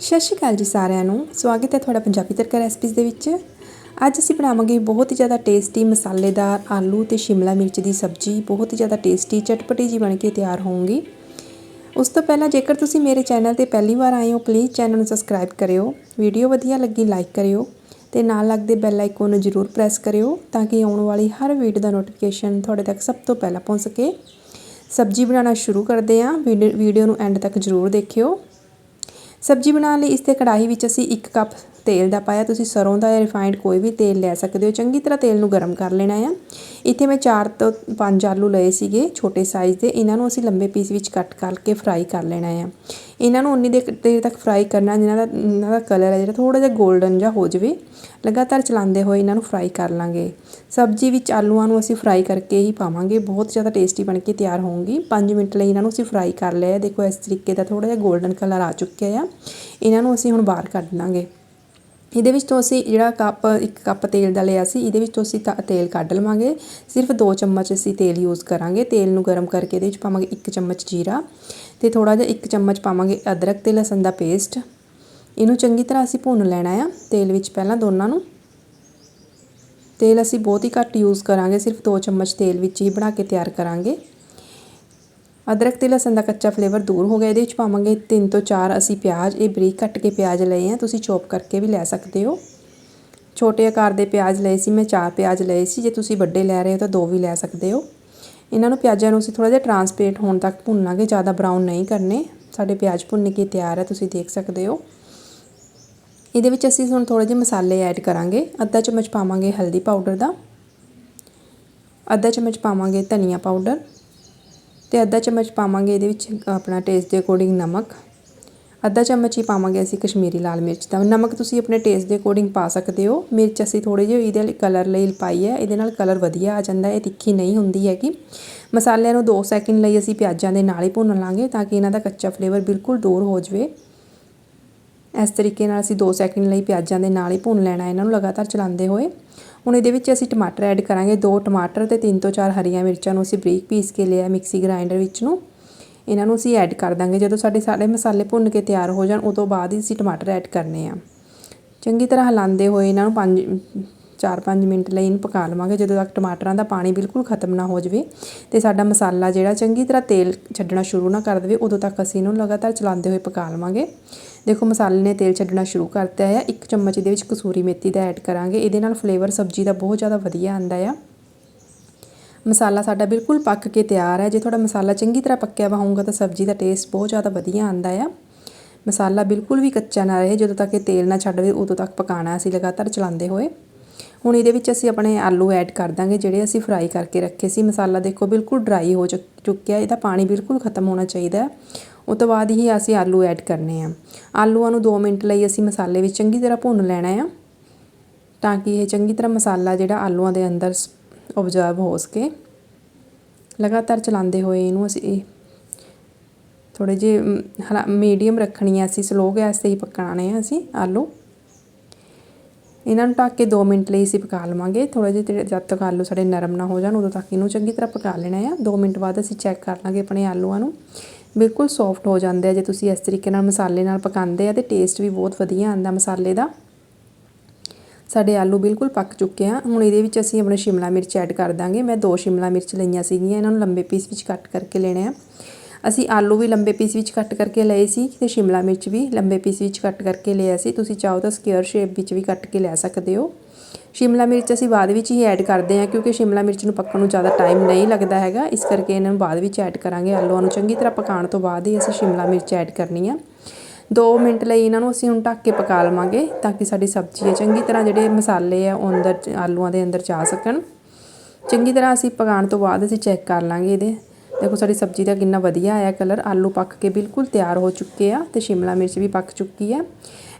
ਸਤਿ ਸ਼੍ਰੀ ਅਕਾਲ ਜੀ ਸਾਰਿਆਂ ਨੂੰ। ਸਵਾਗਤ ਹੈ ਤੁਹਾਡਾ ਪੰਜਾਬੀ ਤੜਕਾ ਰੈਸਪੀਜ਼ ਦੇ ਵਿੱਚ। ਅੱਜ ਅਸੀਂ ਬਣਾਵਾਂਗੇ ਬਹੁਤ ਹੀ ਜ਼ਿਆਦਾ ਟੇਸਟੀ ਮਸਾਲੇਦਾਰ ਆਲੂ ਤੇ ਸ਼ਿਮਲਾ ਮਿਰਚ ਦੀ ਸਬਜ਼ੀ। ਬਹੁਤ ਹੀ ਜ਼ਿਆਦਾ ਟੇਸਟੀ ਚਟਪਟੀ ਜੀ ਬਣ ਕੇ ਤਿਆਰ ਹੋਊਗੀ। ਉਸ ਤੋਂ ਪਹਿਲਾਂ ਜੇਕਰ ਤੁਸੀਂ ਮੇਰੇ ਚੈਨਲ ਤੇ ਪਹਿਲੀ ਵਾਰ ਆਏ ਹੋ ਪਲੀਜ਼ ਚੈਨਲ ਨੂੰ ਸਬਸਕ੍ਰਾਈਬ ਕਰਿਓ। ਵੀਡੀਓ ਵਧੀਆ ਲੱਗੀ ਲਾਈਕ ਕਰਿਓ। ਤੇ ਨਾਲ ਲੱਗਦੇ ਬੈਲ ਆਈਕਨ ਨੂੰ ਜ਼ਰੂਰ ਪ੍ਰੈਸ ਕਰਿਓ ਤਾਂ ਕਿ ਆਉਣ ਵਾਲੀ ਹਰ ਵੀਡੀਓ ਦਾ ਨੋਟੀਫਿਕੇਸ਼ਨ ਤੁਹਾਡੇ ਤੱਕ ਸਭ ਤੋਂ ਪਹਿਲਾਂ ਪਹੁੰਚ ਸਕੇ। ਸਬਜ਼ੀ ਬਣਾਉਣਾ ਸ਼ੁਰੂ ਕਰਦੇ ਹਾਂ। ਵੀਡੀਓ ਨੂੰ ਐਂਡ ਤੱਕ ਜ਼ਰੂਰ ਦੇਖਿਓ। ਸਬਜ਼ੀ ਬਣਾਉਣ ਲਈ ਇਸ ਤੇ ਕੜਾਹੀ ਵਿੱਚ ਅਸੀਂ ਇੱਕ ਕੱਪ ਤੇਲ ਦਾ ਪਾਇਆ, ਤੁਸੀਂ ਸਰੋਂ ਦਾ ਜਾਂ ਰਿਫਾਈਨਡ ਕੋਈ ਵੀ ਤੇਲ ਲੈ ਸਕਦੇ ਹੋ। ਚੰਗੀ ਤਰ੍ਹਾਂ ਤੇਲ ਨੂੰ ਗਰਮ ਕਰ ਲੈਣਾ ਆ। ਇੱਥੇ ਮੈਂ 4 ਤੋਂ 5 ਆਲੂ ਲਏ ਸੀਗੇ ਛੋਟੇ ਸਾਈਜ਼ ਦੇ। ਇਹਨਾਂ ਨੂੰ ਅਸੀਂ ਲੰਬੇ ਪੀਸ ਵਿੱਚ ਕੱਟ ਕਰਕੇ ਫਰਾਈ ਕਰ ਲੈਣਾ ਆ। ਇਹਨਾਂ ਨੂੰ ਉਨੀ ਦੇਰ ਤੱਕ ਫਰਾਈ ਕਰਨਾ, ਜਿਨ੍ਹਾਂ ਦਾ, ਇਹਨਾਂ ਦਾ ਕਲਰ ਹੈ ਜਿਹੜਾ ਥੋੜਾ ਜਿਹਾ 골ਡਨ ਜਿਹਾ ਹੋ ਜਾਵੇ। ਲਗਾਤਾਰ ਚਲਾਉਂਦੇ ਹੋਏ ਇਹਨਾਂ ਨੂੰ ਫਰਾਈ ਕਰ ਲਾਂਗੇ। ਸਬਜ਼ੀ ਵਿੱਚ ਆਲੂਆਂ ਨੂੰ ਅਸੀਂ ਫਰਾਈ ਕਰਕੇ ਹੀ ਪਾਵਾਂਗੇ। ਬਹੁਤ ਜ਼ਿਆਦਾ ਟੇਸਟੀ ਬਣ ਕੇ ਤਿਆਰ ਹੋਣਗੀ 5 ਮਿੰਟ ਲਈ ਇਹਨਾਂ ਨੂੰ ਅਸੀਂ ਫਰਾਈ ਕਰ ਲਿਆ। ਦੇਖੋ, ਇਸ ਤਰੀਕੇ ਦਾ ਥੋੜਾ ਜਿਹਾ 골ਡਨ ਕਲਰ ਆ ਚੁੱਕਿਆ ਆ। ਇਹਨਾਂ ਨੂੰ ਅਸੀਂ ਹੁਣ ਬਾਹਰ ਕੱਢ ਲਾਂਗੇ। ਇਹਦੇ ਵਿੱਚ ਤੋਂ ਅਸੀਂ ਜਿਹੜਾ ਕੱਪ, ਇੱਕ ਕੱਪ ਤੇਲ ਦਾ ਲਿਆ ਸੀ, ਇਹਦੇ ਵਿੱਚ ਤੋਂ ਅਸੀਂ ਤੇਲ ਕੱਢ ਲਵਾਂਗੇ। ਸਿਰਫ 2 ਚਮਚ ਅਸੀਂ ਤੇਲ ਯੂਜ਼ ਕਰਾਂਗੇ। ਤੇਲ ਨੂੰ ਗਰਮ ਕਰਕੇ ਇਹਦੇ ਵਿੱਚ ਪਾਵਾਂਗੇ 1 ਚਮਚ ਜੀਰਾ ਤੇ ਥੋੜਾ ਜਿਹਾ 1 ਚਮਚ ਪਾਵਾਂਗੇ ਅਦਰਕ ਤੇ ਲਸਣ ਦਾ ਪੇਸਟ ਇਹਨੂੰ ਚੰਗੀ ਤਰ੍ਹਾਂ ਅਸੀਂ ਭੁੰਨ ਲੈਣਾ ਆ ਤੇਲ ਵਿੱਚ ਪਹਿਲਾਂ ਦੋਨਾਂ ਨੂੰ। ਤੇਲ ਅਸੀਂ ਬਹੁਤ ਹੀ ਘੱਟ ਯੂਜ਼ ਕਰਾਂਗੇ। ਸਿਰਫ 2 ਚਮਚ ਤੇਲ ਵਿੱਚ ਹੀ ਬਣਾ ਕੇ ਤਿਆਰ ਕਰਾਂਗੇ। ਅਦਰਕ ਤੇ ਲਸਣ ਦਾ ਕੱਚਾ ਫਲੇਵਰ ਦੂਰ ਹੋ ਗਿਆ। ਇਹਦੇ ਵਿੱਚ ਪਾਵਾਂਗੇ 3 ਤੋਂ 4 ਅਸੀਂ ਪਿਆਜ਼। ਇਹ ਬਰੀਕ ਕੱਟ ਕੇ ਪਿਆਜ਼ ਲਏ ਆ। ਤੁਸੀਂ ਚੌਪ ਕਰਕੇ ਵੀ ਲੈ ਸਕਦੇ ਹੋ। ਛੋਟੇ ਆਕਾਰ ਦੇ ਪਿਆਜ਼ ਲਏ ਸੀ। ਮੈਂ 4 ਪਿਆਜ਼ ਲਏ ਸੀ। ਜੇ ਤੁਸੀਂ ਵੱਡੇ ਲੈ ਰਹੇ ਹੋ ਤਾਂ ਦੋ ਵੀ ਲੈ ਸਕਦੇ ਹੋ। ਇਹਨਾਂ ਨੂੰ ਪਿਆਜ਼ਾਂ ਨੂੰ ਅਸੀਂ ਥੋੜਾ ਜਿਹਾ ਟਰਾਂਸਪੇਰੈਂਟ ਹੋਣ ਤੱਕ ਭੁੰਨਾਂਗੇ। ਜ਼ਿਆਦਾ ਬਰਾਊਨ ਨਹੀਂ ਕਰਨੇ। ਸਾਡੇ ਪਿਆਜ਼ ਭੁੰਨ ਕੇ ਤਿਆਰ ਹੈ ਤੁਸੀਂ ਦੇਖ ਸਕਦੇ ਹੋ। ਇਹਦੇ ਵਿੱਚ ਅਸੀਂ ਹੁਣ ਥੋੜੇ ਜਿਹੇ ਮਸਾਲੇ ਐਡ ਕਰਾਂਗੇ। ਅੱਧਾ ਚਮਚ ਪਾਵਾਂਗੇ ਹਲਦੀ ਪਾਊਡਰ ਦਾ। ਅੱਧਾ ਚਮਚ ਪਾਵਾਂਗੇ ਧਨੀਆ ਪਾਊਡਰ। ਤੇ ਅੱਧਾ ਚਮਚ ਪਾਵਾਂਗੇ ਇਹਦੇ ਵਿੱਚ ਆਪਣਾ ਟੇਸਟ ਦੇ ਅਕੋਰਡਿੰਗ ਨਮਕ। ਅੱਧਾ ਚਮਚ ਹੀ ਪਾਵਾਂਗੇ ਅਸੀਂ ਕਸ਼ਮੀਰੀ ਲਾਲ ਮਿਰਚ ਦਾ। ਨਮਕ ਤੁਸੀਂ ਆਪਣੇ ਟੇਸਟ ਦੇ ਅਕੋਰਡਿੰਗ ਪਾ ਸਕਦੇ ਹੋ। ਮਿਰਚ ਅਸੀਂ ਥੋੜੇ ਜਿਹੇ ਇਹਦੇ ਲਈ ਕਲਰ ਲਈ ਪਾਈ ਹੈ। ਇਹਦੇ ਨਾਲ ਕਲਰ ਵਧੀਆ ਆ ਜਾਂਦਾ ਹੈ। ਇਹ ਤਿੱਖੀ ਨਹੀਂ ਹੁੰਦੀ ਹੈਗੀ। ਮਸਾਲਿਆਂ ਨੂੰ 2 ਸੈਕਿੰਡ ਲਈ ਅਸੀਂ ਪਿਆਜ਼ਾਂ ਦੇ ਨਾਲ ਹੀ ਭੁੰਨ ਲਾਂਗੇ ਤਾਂ ਕਿ ਇਹਨਾਂ ਦਾ ਕੱਚਾ ਫਲੇਵਰ ਬਿਲਕੁਲ ਦੂਰ ਹੋ ਜਾਵੇ। ਇਸ ਤਰੀਕੇ ਨਾਲ ਅਸੀਂ 2 ਸੈਕਿੰਡ ਲਈ ਪਿਆਜ਼ਾਂ ਦੇ ਨਾਲ ਹੀ ਭੁੰਨ ਲੈਣਾ, ਇਹਨਾਂ ਨੂੰ ਲਗਾਤਾਰ ਚਲਾਉਂਦੇ ਹੋਏ। ਹੁਣ ਇਹਦੇ ਵਿੱਚ ਅਸੀਂ ਟਮਾਟਰ ਐਡ ਕਰਾਂਗੇ। ਦੋ ਟਮਾਟਰ ਤੇ ਤਿੰਨ ਤੋਂ ਚਾਰ ਹਰੀਆਂ ਮਿਰਚਾਂ ਨੂੰ ਅਸੀਂ ਬਰੀਕ ਪੀਸ ਕੇ ਲਿਆ ਮਿਕਸੀ ਗ੍ਰਾਈਂਡਰ ਵਿੱਚ ਨੂੰ। ਇਹਨਾਂ ਨੂੰ ਅਸੀਂ ਐਡ ਕਰ ਦਾਂਗੇ। ਜਦੋਂ ਸਾਡੇ ਸਾਰੇ ਮਸਾਲੇ ਭੁੰਨ ਕੇ ਤਿਆਰ ਹੋ ਜਾਣ, ਉਦੋਂ ਬਾਅਦ ਹੀ ਅਸੀਂ ਟਮਾਟਰ ਐਡ ਕਰਨੇ ਆ। ਚੰਗੀ ਤਰ੍ਹਾਂ ਹਿਲਾਉਂਦੇ ਹੋਏ ਇਹਨਾਂ ਨੂੰ 5 4-5 ਮਿੰਟ ਲਈ ਇਹਨੂੰ ਪਕਾ ਲਵਾਂਗੇ। ਜਦੋਂ ਤੱਕ ਟਮਾਟਰਾਂ ਦਾ ਪਾਣੀ ਬਿਲਕੁਲ ਖਤਮ ਨਾ ਹੋ ਜਾਵੇ ਤੇ ਸਾਡਾ ਮਸਾਲਾ ਜਿਹੜਾ ਚੰਗੀ ਤਰ੍ਹਾਂ ਤੇਲ ਛੱਡਣਾ ਸ਼ੁਰੂ ਨਾ ਕਰ ਦੇਵੇ, ਉਦੋਂ ਤੱਕ ਅਸੀਂ ਇਹਨੂੰ ਲਗਾਤਾਰ ਚਲਾਉਂਦੇ ਹੋਏ ਪਕਾ ਲਵਾਂਗੇ। ਦੇਖੋ, ਮਸਾਲੇ ਨੇ ਤੇਲ ਛੱਡਣਾ ਸ਼ੁਰੂ ਕਰਤਾ ਹੈ। ਇੱਕ ਚਮਚ ਇਹਦੇ ਵਿੱਚ ਕਸੂਰੀ ਮੇਥੀ ਦਾ ਐਡ ਕਰਾਂਗੇ। ਇਹਦੇ ਨਾਲ ਫਲੇਵਰ ਸਬਜ਼ੀ ਦਾ ਬਹੁਤ ਜ਼ਿਆਦਾ ਵਧੀਆ ਆਂਦਾ ਆ। ਮਸਾਲਾ ਸਾਡਾ ਬਿਲਕੁਲ ਪੱਕ ਕੇ ਤਿਆਰ ਹੈ। ਜੇ ਤੁਹਾਡਾ ਮਸਾਲਾ ਚੰਗੀ ਤਰ੍ਹਾਂ ਪੱਕਿਆ ਵਾ ਹੋਊਗਾ ਤਾਂ ਸਬਜ਼ੀ ਦਾ ਟੇਸਟ ਬਹੁਤ ਜ਼ਿਆਦਾ ਵਧੀਆ ਆਂਦਾ ਆ। ਮਸਾਲਾ ਬਿਲਕੁਲ ਵੀ ਕੱਚਾ ਨਾ ਰਹੇ। ਜਦੋਂ ਤੱਕ ਇਹ ਤੇਲ ਨਾ ਛੱਡਵੇ ਉਦੋਂ ਤੱਕ ਪਕਾਣਾ ਅਸੀਂ ਲਗਾਤਾਰ ਚਲਾਉਂਦੇ ਹੋਏ। ਹੁਣ ਇਹਦੇ ਵਿੱਚ ਅਸੀਂ ਆਪਣੇ ਆਲੂ ਐਡ ਕਰ ਦਾਂਗੇ, ਜਿਹੜੇ ਅਸੀਂ ਫਰਾਈ ਕਰਕੇ ਰੱਖੇ ਸੀ। ਮਸਾਲਾ ਦੇਖੋ ਬਿਲਕੁਲ ਡਰਾਈ ਹੋ ਚੁੱਕਿਆ, ਇਹਦਾ ਪਾਣੀ ਬਿਲਕੁਲ ਖਤਮ ਹੋਣਾ ਚਾਹੀਦਾ। ਉਹ ਤੋਂ ਬਾਅਦ ਹੀ ਅਸੀਂ ਆਲੂ ਐਡ ਕਰਨੇ ਆ। ਆਲੂਆਂ ਨੂੰ 2 ਮਿੰਟ ਲਈ ਅਸੀਂ ਮਸਾਲੇ ਵਿੱਚ ਚੰਗੀ ਤਰ੍ਹਾਂ ਭੁੰਨ ਲੈਣਾ ਆ, ਤਾਂ ਕਿ ਇਹ ਚੰਗੀ ਤਰ੍ਹਾਂ ਮਸਾਲਾ ਜਿਹੜਾ ਆਲੂਆਂ ਦੇ ਅੰਦਰ ਓਬਜ਼ਰਵ ਹੋ ਸਕੇ। ਲਗਾਤਾਰ ਚਲਾਉਂਦੇ ਹੋਏ ਇਹਨੂੰ ਅਸੀਂ ਥੋੜੇ ਜਿਹੇ ਮੀਡੀਅਮ ਰੱਖਣੀ ਹੈ ਅਸੀਂ ਸਲੋ ਗੈਸ ਤੇ ਹੀ ਪਕਾਣੇ ਆ ਅਸੀਂ ਆਲੂ। ਇਹਨਾਂ ਨੂੰ ਢੱਕ ਕੇ 2 ਮਿੰਟ ਲਈ ਅਸੀਂ ਪਕਾ ਲਵਾਂਗੇ। ਥੋੜਾ ਜਿਹਾ ਜਦ ਤੱਕ ਆਲੂ ਸਾਡੇ ਨਰਮ ਨਾ ਹੋ ਜਾਣ, ਉਦੋਂ ਤੱਕ ਇਹਨੂੰ ਚੰਗੀ ਤਰ੍ਹਾਂ ਪਕਾ ਲੈਣਾ ਆ। 2 ਮਿੰਟ ਬਾਅਦ ਅਸੀਂ ਚੈੱਕ ਕਰ ਲਾਂਗੇ ਆਪਣੇ ਆਲੂਆਂ ਨੂੰ। ਬਿਲਕੁਲ ਸੌਫਟ ਹੋ ਜਾਂਦੇ ਆ ਜੇ ਤੁਸੀਂ ਇਸ ਤਰੀਕੇ ਨਾਲ ਮਸਾਲੇ ਨਾਲ ਪਕਾਉਂਦੇ ਆ ਤੇ ਟੇਸਟ ਵੀ ਬਹੁਤ ਵਧੀਆ ਆਉਂਦਾ ਮਸਾਲੇ ਦਾ। ਸਾਡੇ ਆਲੂ ਬਿਲਕੁਲ ਪੱਕ ਚੁੱਕੇ ਆ। ਹੁਣ ਇਹਦੇ ਵਿੱਚ ਅਸੀਂ ਆਪਣੇ ਸ਼ਿਮਲਾ ਮਿਰਚ ਐਡ ਕਰ ਦਾਂਗੇ। ਮੈਂ ਦੋ ਸ਼ਿਮਲਾ ਮਿਰਚ ਲਈਆਂ ਸੀਗੀਆਂ, ਇਹਨਾਂ ਨੂੰ ਲੰਬੇ ਪੀਸ ਵਿੱਚ ਕੱਟ ਕਰਕੇ ਲੈਣੇ ਆ। ਅਸੀਂ ਆਲੂ ਵੀ ਲੰਬੇ ਪੀਸ ਵਿੱਚ ਕੱਟ ਕਰਕੇ ਲਏ ਸੀ ਤੇ ਸ਼ਿਮਲਾ ਮਿਰਚ ਵੀ ਲੰਬੇ ਪੀਸ ਵਿੱਚ ਕੱਟ ਕਰਕੇ ਲਿਆ ਸੀ। ਤੁਸੀਂ ਚਾਹੋ ਤਾਂ ਸਕੁਅਰ ਸ਼ੇਪ ਵਿੱਚ ਵੀ ਕੱਟ ਕੇ ਲੈ ਸਕਦੇ ਹੋ। ਸ਼ਿਮਲਾ ਮਿਰਚ ਅਸੀਂ ਬਾਅਦ ਵਿੱਚ ਹੀ ਐਡ ਕਰਦੇ ਹਾਂ ਕਿਉਂਕਿ ਸ਼ਿਮਲਾ ਮਿਰਚ ਨੂੰ ਪੱਕਣ ਨੂੰ ਜ਼ਿਆਦਾ ਟਾਈਮ ਨਹੀਂ ਲੱਗਦਾ ਹੈਗਾ। ਇਸ ਕਰਕੇ ਇਹਨਾਂ ਨੂੰ ਬਾਅਦ ਵਿੱਚ ਐਡ ਕਰਾਂਗੇ। ਆਲੂਆਂ ਨੂੰ ਚੰਗੀ ਤਰ੍ਹਾਂ ਪਕਾਉਣ ਤੋਂ ਬਾਅਦ ਹੀ ਅਸੀਂ ਸ਼ਿਮਲਾ ਮਿਰਚ ਐਡ ਕਰਨੀ ਆ। 2 ਮਿੰਟ ਲਈ ਇਹਨਾਂ ਨੂੰ ਅਸੀਂ ਹੁਣ ਢੱਕ ਕੇ ਪਕਾ ਲਵਾਂਗੇ ਤਾਂ ਕਿ ਸਾਡੀ ਸਬਜ਼ੀ ਹੈ ਚੰਗੀ ਤਰ੍ਹਾਂ ਜਿਹੜੇ ਮਸਾਲੇ ਆ ਉਹ ਅੰਦਰ ਆਲੂਆਂ ਦੇ ਅੰਦਰ ਜਾ ਸਕਣ। ਚੰਗੀ ਤਰ੍ਹਾਂ ਅਸੀਂ ਪਕਾਉਣ ਤੋਂ ਬਾਅਦ ਅਸੀਂ ਚੈੱਕ ਕਰ ਲਾਂਗੇ ਇਹਦੇ। ਦੇਖੋ, ਸਾਡੀ ਸਬਜ਼ੀ ਦਾ ਕਿੰਨਾ ਵਧੀਆ ਆਇਆ ਕਲਰ ਆਲੂ ਪੱਕ ਕੇ ਬਿਲਕੁਲ ਤਿਆਰ ਹੋ ਚੁੱਕੇ ਆ ਤੇ ਸ਼ਿਮਲਾ ਮਿਰਚ ਵੀ ਪੱਕ ਚੁੱਕੀ ਆ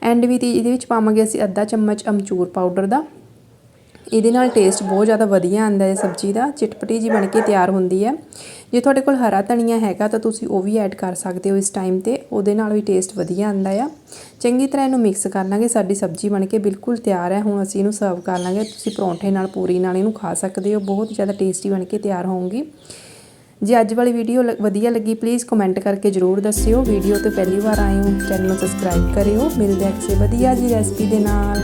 ਐਂਡ ਵੀ ਇਹਦੇ ਵਿੱਚ ਪਾਵਾਂਗੇ ਅਸੀਂ ਅੱਧਾ ਚਮਚ ਅਮਚੂਰ ਪਾਊਡਰ ਦਾ। ਇਹਦੇ ਨਾਲ ਟੇਸਟ ਬਹੁਤ ਜ਼ਿਆਦਾ ਵਧੀਆ ਆਉਂਦਾ ਹੈ ਸਬਜ਼ੀ ਦਾ। ਚਟਪਟੀ ਜੀ ਬਣ ਕੇ ਤਿਆਰ ਹੁੰਦੀ ਹੈ। ਜੇ ਤੁਹਾਡੇ ਕੋਲ ਹਰਾ ਧਨੀਆ ਹੈਗਾ ਤਾਂ ਤੁਸੀਂ ਉਹ ਵੀ ਐਡ ਕਰ ਸਕਦੇ ਹੋ ਇਸ ਟਾਈਮ ਤੇ। ਉਹਦੇ ਨਾਲ ਵੀ ਟੇਸਟ ਵਧੀਆ ਆਉਂਦਾ ਆ। ਚੰਗੀ ਤਰ੍ਹਾਂ ਇਹਨੂੰ ਮਿਕਸ ਕਰ ਲਾਂਗੇ। ਸਾਡੀ ਸਬਜ਼ੀ ਬਣ ਕੇ ਬਿਲਕੁਲ ਤਿਆਰ ਹੈ। ਹੁਣ ਅਸੀਂ ਇਹਨੂੰ ਸਰਵ ਕਰ ਲਾਂਗੇ। ਤੁਸੀਂ ਪਰੌਂਠੇ ਨਾਲ, ਪੂਰੀ ਨਾਲ ਇਹਨੂੰ ਖਾ ਸਕਦੇ ਹੋ। ਬਹੁਤ ਜ਼ਿਆਦਾ ਟੇਸਟੀ ਬਣ ਕੇ ਤਿਆਰ ਹੋਊਗੀ। ਜੇ ਅੱਜ ਵਾਲੀ ਵੀਡੀਓ ਲ- ਵਧੀਆ ਲੱਗੀ ਪਲੀਜ਼ ਕਮੈਂਟ ਕਰਕੇ ਜਰੂਰ ਦੱਸਿਓ। ਵੀਡੀਓ ਤੇ ਪਹਿਲੀ ਵਾਰ ਆਏ ਹੋ ਚੈਨਲ ਨੂੰ ਸਬਸਕ੍ਰਾਈਬ ਕਰਿਓ। ਮਿਲਦੇ ਹਾਂ ਕਿਸੇ ਵਧੀਆ ਜੀ ਰੈਸਪੀ ਦੇ ਨਾਲ।